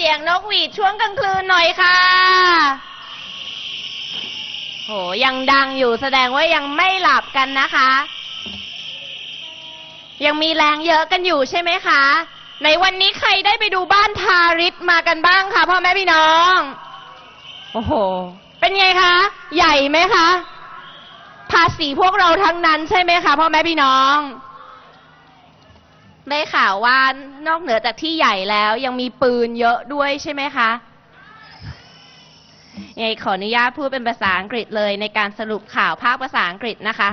เสียงนกหวีดช่วงกลางคืนหน่อยค่ะ โห ยังดังอยู่แสดงว่ายังไม่หลับกันนะคะ ยังมีแรงเยอะกันอยู่ใช่ไหมคะ ในวันนี้ใครได้ไปดูบ้านทาริสมากันบ้างคะพ่อแม่พี่น้อง โอ้โห เป็นไงคะ ใหญ่ไหมคะ ภาษีพวกเราทั้งนั้นใช่ไหมคะพ่อแม่พี่น้อง ได้ข่าวว่านอกเหนือจากที่ใหญ่แล้วยังมีปืนเยอะด้วยใช่ไหมคะยังไงขออนุญาตพูดเป็นภาษาอังกฤษเลยในการสรุปข่าวภาคภาษาอังกฤษนะคะ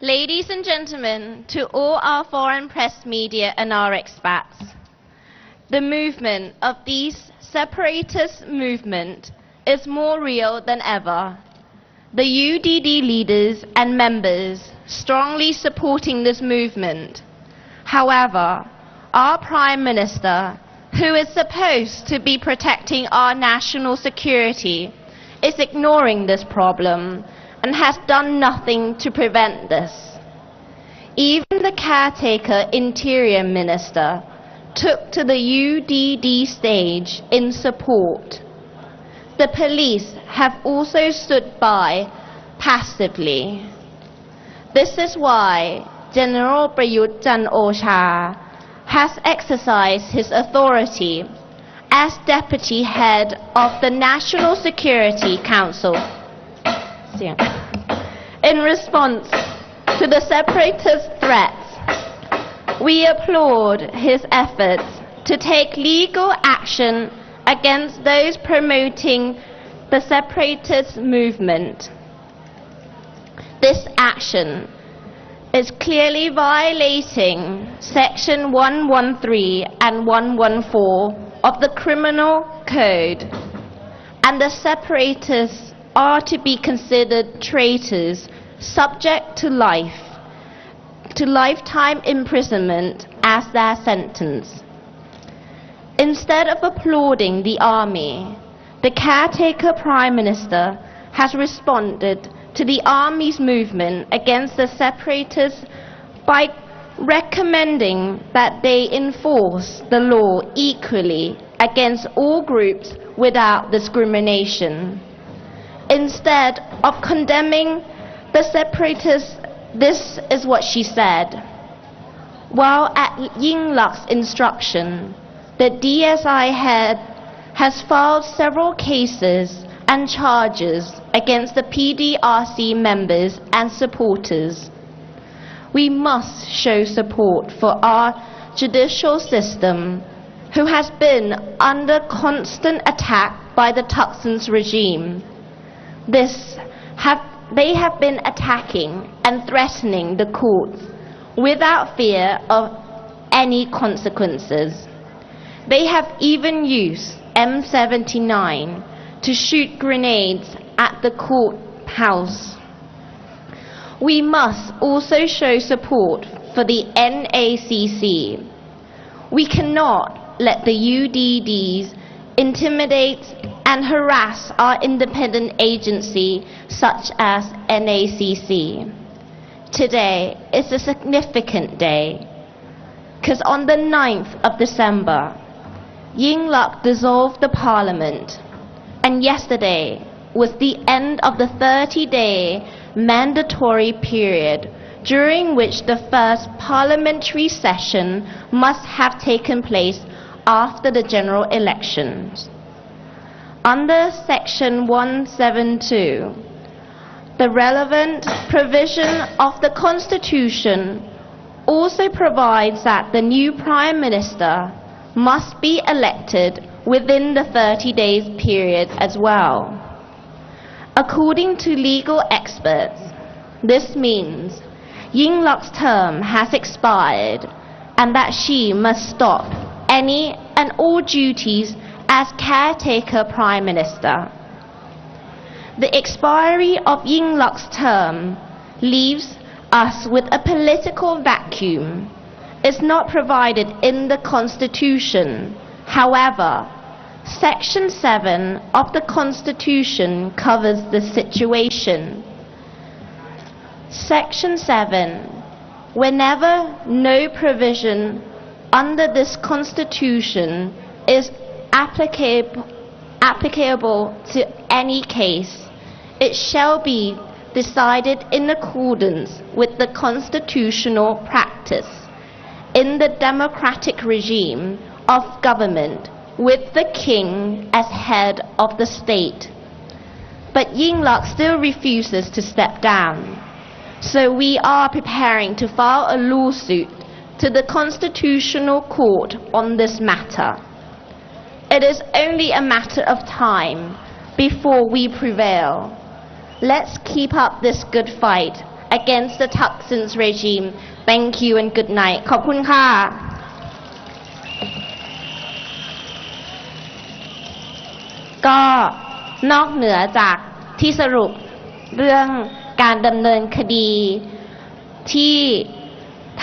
Ladies and gentlemen, to all our foreign press media and our expats, the movement of these separatist movement is more real than ever. The UDD leaders and members strongly supporting this movement. However, our Prime Minister, who is supposed to be protecting our national security, is ignoring this problem and has done nothing to prevent this. Even the caretaker Interior Minister took to the UDD stage in support. The police have also stood by passively. This is why General Prayut Chan Ocha has exercised his authority as deputy head of the National Security Council in response to the separatist threats. We applaud his efforts to take legal action against those promoting the separatist movement. This action is clearly violating Section 113 and 114 of the Criminal Code, and the separatists are to be considered traitors subject to life, to lifetime imprisonment as their sentence. Instead of applauding the army, the caretaker prime minister has responded to the army's movement against the separatists by recommending that they enforce the law equally against all groups without discrimination. Instead of condemning the separatists, this is what she said. While at Yingluk's instruction, the DSI head has filed several cases and charges against the PDRC members and supporters. We must show support for our judicial system, who has been under constant attack by the Tucson's regime. This have, they have been attacking and threatening the courts without fear of any consequences. They have even used M79 to shoot grenades at the courthouse. We must also show support for the NACC. We cannot let the UDDs intimidate and harass our independent agency such as NACC. Today is a significant day because on the 9th of December, Yingluck dissolved the parliament and yesterday was the end of the 30-day mandatory period during which the first parliamentary session must have taken place after the general elections. Under Section 172, the relevant provision of the Constitution also provides that the new Prime Minister must be elected within the 30 days period as well. According to legal experts, this means Yingluck's term has expired and that she must stop any and all duties as caretaker prime minister. The expiry of Yingluck's term leaves us with a political vacuum. It's not provided in the constitution. However, Section 7 of the Constitution covers the situation. Section 7. Whenever no provision under this Constitution is applicable, applicable to any case, it shall be decided in accordance with the constitutional practice in the democratic regime of government with the king as head of the state. But Yingluck still refuses to step down. So we are preparing to file a lawsuit to the Constitutional Court on this matter. It is only a matter of time before we prevail. Let's keep up this good fight against the Thaksin's regime. Thank you and good night. ขอบคุณค่ะ ก็นอกเหนือจากที่สรุปเรื่องการดำเนินคดีที่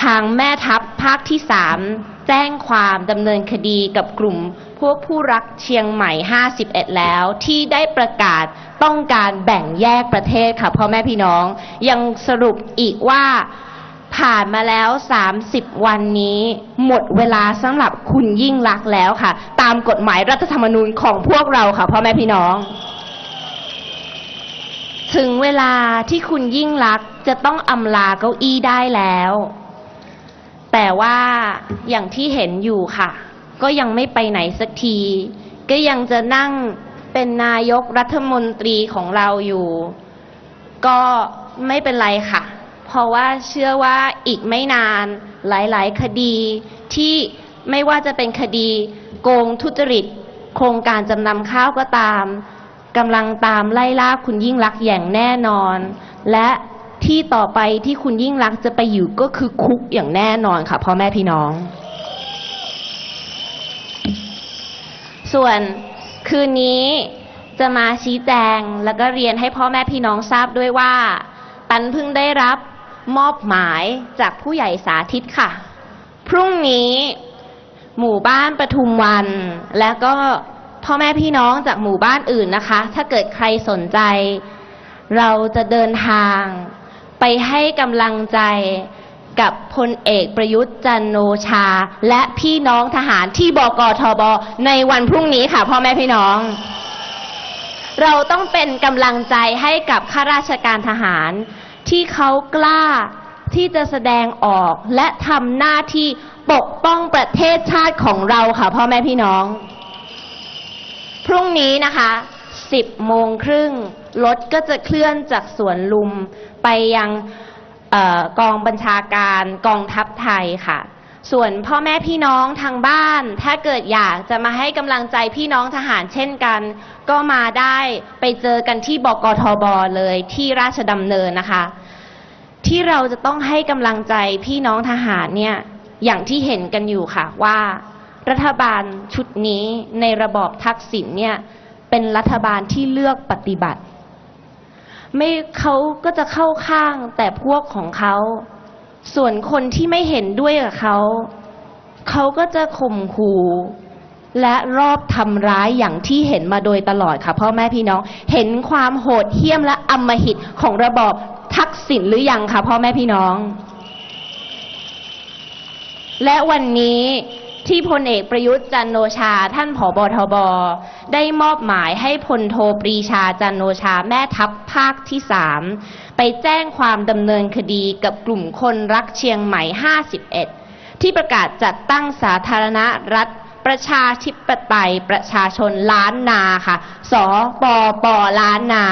ทางแม่ทัพภาคที่สามแจ้งความดำเนินคดีกับกลุ่มพวกผู้รักเชียงใหม่ 51 แล้วที่ได้ประกาศต้องการแบ่งแยกประเทศค่ะพ่อแม่พี่น้องยังสรุปอีกว่า ผ่านมาแล้ว 30 วันนี้ หมดเวลาสำหรับคุณยิ่งลักษณ์แล้วค่ะ ตามกฎหมายรัฐธรรมนูญของพวกเราค่ะพ่อแม่พี่น้อง ถึงเวลาที่คุณยิ่งลักษณ์จะต้องอำลาเก้าอี้ได้แล้ว แต่ว่าอย่างที่เห็นอยู่ค่ะ ก็ยังไม่ไปไหนสักที ก็ยังจะนั่งเป็นนายกรัฐมนตรีของเราอยู่ ก็ไม่เป็นไรค่ะ เพราะว่าเชื่อว่าอีกไม่นานหลายๆ คดีที่ไม่ว่าจะเป็นคดีโกงทุจริต โครงการจำนำข้าวก็ตามกำลังตามไล่ล่าคุณยิ่งลักอย่างแน่นอน และที่ต่อไปที่คุณยิ่งลักจะไปอยู่ก็คือคุกอย่างแน่นอนค่ะพ่อแม่พี่น้อง ส่วนคืนนี้จะมาชี้แจงแล้วก็เรียนให้พ่อแม่พี่น้องทราบด้วยว่า ตันเพิ่งได้รับ มอบหมายจากผู้ใหญ่สาธิตค่ะ พรุ่งนี้หมู่บ้านปทุมวัน และก็พ่อแม่พี่น้องจากหมู่บ้านอื่นนะคะ ถ้าเกิดใครสนใจ เราจะเดินทาง ไปให้กำลังใจกับพลเอกประยุทธ์จันทร์โอชา และพี่น้องทหารที่บกทบในวันพรุ่งนี้ค่ะ พ่อแม่พี่น้อง เราต้องเป็นกำลังใจให้กับข้าราชการทหาร ที่เขากล้าที่จะแสดงออกและทำหน้าที่ปกป้องประเทศชาติของเราค่ะพ่อแม่พี่น้อง พรุ่งนี้นะคะ10โมงครึ่งรถก็จะเคลื่อนจากสวนลุมไปยังออกองบัญชาการกองทัพไทยค่ะ ส่วนพ่อแม่พี่น้องทางบ้าน ถ้าเกิดอยากจะมาให้กำลังใจพี่น้องทหารเช่นกัน ก็มาได้ไปเจอกันที่บกทบเลยที่ราชดำเนินนะคะ ที่เราจะต้องให้กำลังใจพี่น้องทหารเนี่ยอย่างที่เห็นกันอยู่ค่ะว่า รัฐบาลชุดนี้ในระบอบทักษิณเนี่ยเป็นรัฐบาลที่เลือกปฏิบัติ ไม่เขาก็จะเข้าข้างแต่พวกของเขา ส่วนคนที่ไม่เห็นด้วยกับเขา เขาก็จะข่มขู่และรอบทำร้ายอย่างที่เห็นมาโดยตลอดค่ะพ่อแม่พี่น้อง เห็นความโหดเหี้ยมและอำมหิตของระบอบทักษิณหรือยังคะพ่อแม่พี่น้อง และวันนี้ที่พลเอกประยุทธ์จันทร์โอชาท่านผอบทบ ได้มอบหมายให้พลโทปรีชาจันทร์โอชาแม่ทัพภาคที่สาม ไปแจ้งความดำเนินคดีกับกลุ่มคนรักเชียงใหม่ 51 ที่ประกาศจัดตั้งสาธารณรัฐประชาธิปไตยประชาชนล้านนาค่ะ สปปล้านนา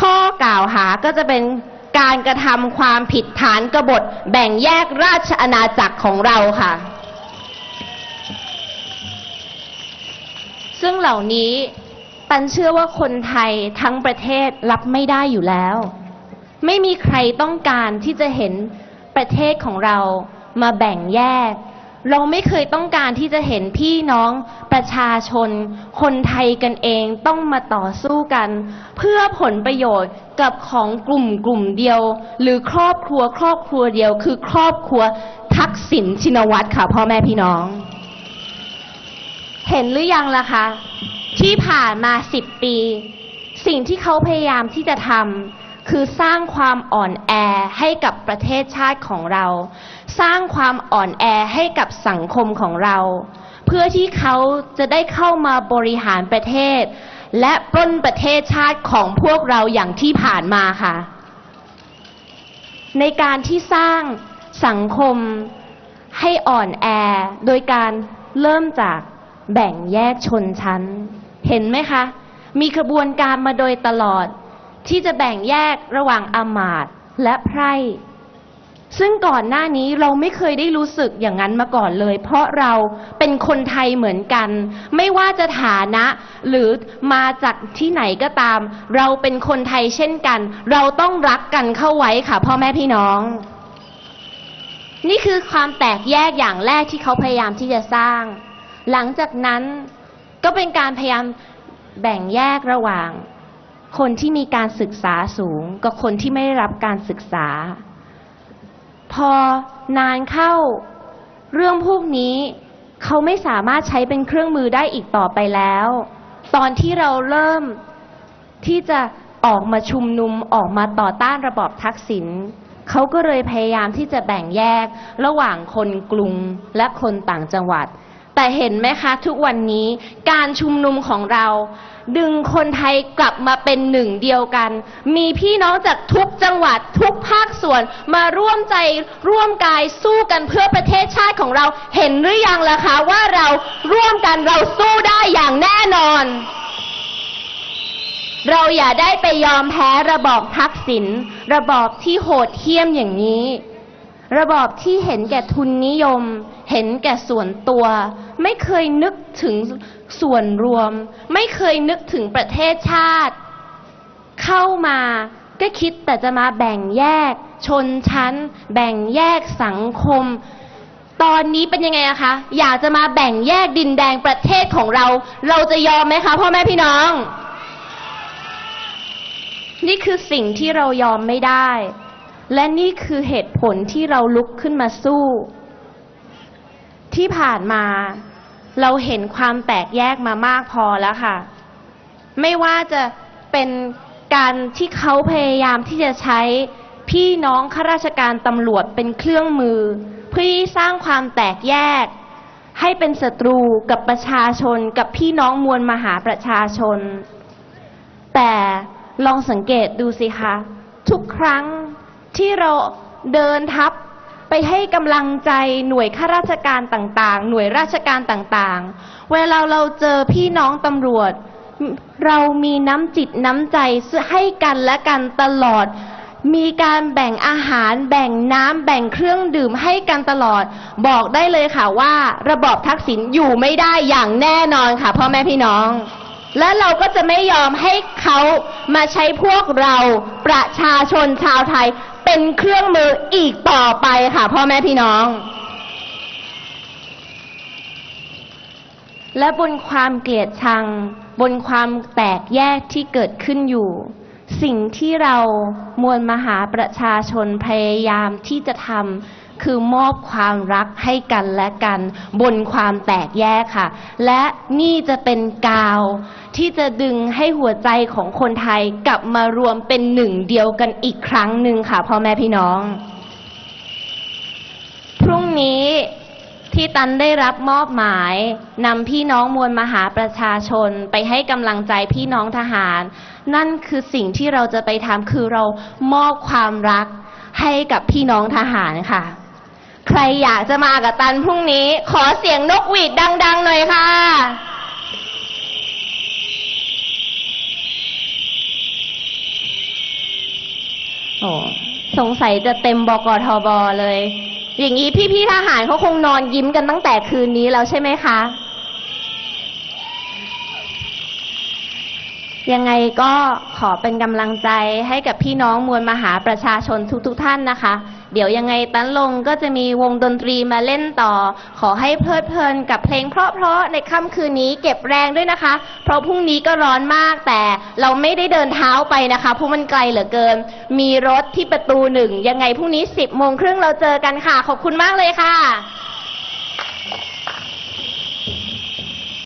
ข้อกล่าวหาก็จะเป็นการกระทำความผิดฐานกบฏแบ่งแยกราชอาณาจักรของเราค่ะ ซึ่งเหล่านี้ปันเชื่อว่าคนไทยทั้งประเทศรับไม่ได้อยู่แล้ว ไม่มีใครต้องการที่จะเห็นประเทศของเรามาแบ่งแยก เราไม่เคยต้องการที่จะเห็นพี่น้องประชาชน คนไทยกันเองต้องมาต่อสู้กัน เพื่อผลประโยชน์กับของกลุ่มกลุ่มเดียว หรือครอบครัวครอบครัวเดียว คือครอบครัวทักษิณชินวัตรค่ะพ่อแม่พี่น้อง เห็นหรือยังล่ะคะที่ผ่านมาสิบปี สิ่งที่เขาพยายามที่จะทำ คือสร้างความอ่อนแอให้กับประเทศชาติของเรา สร้างความอ่อนแอให้กับสังคมของเรา เพื่อที่เขาจะได้เข้ามาบริหารประเทศ และปล้นประเทศชาติของพวกเราอย่างที่ผ่านมาค่ะ ในการที่สร้างสังคมให้อ่อนแอ โดยการเริ่มจากแบ่งแยกชนชั้น เห็นไหมคะ มีกระบวนการมาโดยตลอด ที่จะแบ่งแยกระหว่างอามาตย์และไพร่ซึ่งก่อนหน้านี้เราไม่เคยได้รู้สึกอย่างนั้นมาก่อนเลย เพราะเราเป็นคนไทยเหมือนกัน ไม่ว่าจะฐานะ หรือมาจากที่ไหนก็ตาม เราเป็นคนไทยเช่นกัน เราต้องรักกันเข้าไว้ค่ะ พ่อแม่พี่น้อง นี่คือความแตกแยกอย่างแรกที่เขาพยายามที่จะสร้าง หลังจากนั้นก็เป็นการพยายามแบ่งแยกระหว่าง คนที่มีการศึกษาสูงกับคนที่ไม่ได้รับการศึกษา พอนานเข้าเรื่องพวกนี้ เขาไม่สามารถใช้เป็นเครื่องมือได้อีกต่อไปแล้ว ตอนที่เราเริ่มที่จะออกมาชุมนุมออกมาต่อต้านระบอบทักษิณเขาก็เลยพยายามที่จะแบ่งแยกระหว่างคนกรุงและคนต่างจังหวัด แต่เห็นไหมคะทุกวันนี้การชุมนุมของเรา ดึงคนไทยกลับมาเป็นหนึ่งเดียวกัน มีพี่น้องจากทุกจังหวัดทุกภาคส่วน มาร่วมใจร่วมกายสู้กันเพื่อประเทศชาติของเราเห็นหรือยังล่ะคะว่าเราร่วมกันเราสู้ได้อย่างแน่นอน เราอย่าได้ไปยอมแพ้ระบอบทักษิณระบอบที่โหดเหี้ยมอย่างนี้ ระบอบที่เห็นแก่ทุนนิยม เห็นแก่ส่วนตัว ไม่เคยนึกถึงส่วนรวม ไม่เคยนึกถึงประเทศชาติ เข้ามาก็คิดแต่จะมาแบ่งแยก ชนชั้น แบ่งแยกสังคม ตอนนี้เป็นยังไงอะคะ อยากจะมาแบ่งแยกดินแดงประเทศของเรา เราจะยอมไหมคะพ่อแม่พี่น้อง นี่คือสิ่งที่เรายอมไม่ได้ และนี่คือเหตุผลที่เราลุกขึ้นมาสู้ ที่ผ่านมาเราเห็นความแตกแยกมามากพอแล้วค่ะ ไม่ว่าจะเป็นการที่เขาพยายามที่จะใช้พี่น้องข้าราชการตำรวจเป็นเครื่องมือ เพื่อสร้างความแตกแยก ให้เป็นศัตรูกับประชาชนกับพี่น้องมวลมหาประชาชน แต่ลองสังเกตดูสิคะ ทุกครั้ง ที่เราเดินทัพไปให้กำลังใจหน่วยข้าราชการต่างๆ หน่วยราชการต่างๆ เวลาเราเจอพี่น้องตำรวจ เรามีน้ำจิตน้ำใจให้กันและกันตลอด มีการแบ่งอาหาร แบ่งน้ำแบ่งเครื่องดื่มให้กันตลอด บอกได้เลยค่ะว่า ระบอบทักษิณอยู่ไม่ได้อย่างแน่นอนค่ะพ่อแม่พี่น้องและเราก็จะไม่ยอมให้เขามาใช้พวกเราประชาชนชาวไทย เป็นเครื่องมืออีกต่อไปค่ะ พ่อแม่พี่น้อง และบนความเกลียดชัง บนความแตกแยกที่เกิดขึ้นอยู่ สิ่งที่เรามวลมหาประชาชนพยายามที่จะทำ คือมอบความรักให้กันและกัน บนความแตกแยกค่ะ และนี่จะเป็นกาวที่จะดึงให้หัวใจของคนไทยกลับมารวมเป็นหนึ่งเดียวกันอีกครั้งหนึ่งค่ะพ่อแม่พี่น้อง พรุ่งนี้ที่ตันได้รับมอบหมายนำพี่น้องมวลมหาประชาชนไปให้กำลังใจพี่น้องทหาร นั่นคือสิ่งที่เราจะไปทำคือเรามอบความรักให้กับพี่น้องทหารค่ะ ใครอยากจะมากับตันพรุ่งนี้ ขอเสียงนกหวีดดัง ๆ หน่อยค่ะ โอ้สงสัยจะเต็มบกทบเลย อย่างนี้พี่ๆทหารเขาคงนอนยิ้มกันตั้งแต่คืนนี้แล้วใช่ไหมคะ ยังไงก็ขอเป็นกำลังใจให้กับพี่น้องมวลมหาประชาชนทุกๆทท่านนะคะ เดี๋ยวยังไงตันลงก็จะมีวงดนตรีมาเล่นต่อ ขอให้เพลิดเพลินกับเพลงเพราะๆในค่ำคืนนี้เก็บแรงด้วยนะคะ เพราะพรุ่งนี้ก็ร้อนมากแต่เราไม่ได้เดินเท้าไปนะคะ เพราะมันไกลเหลือเกิน มีรถที่ประตูหนึ่งยังไงพรุ่งนี้10โมงครึ่งเราเจอกันค่ะ ขอบคุณมากเลยค่ะ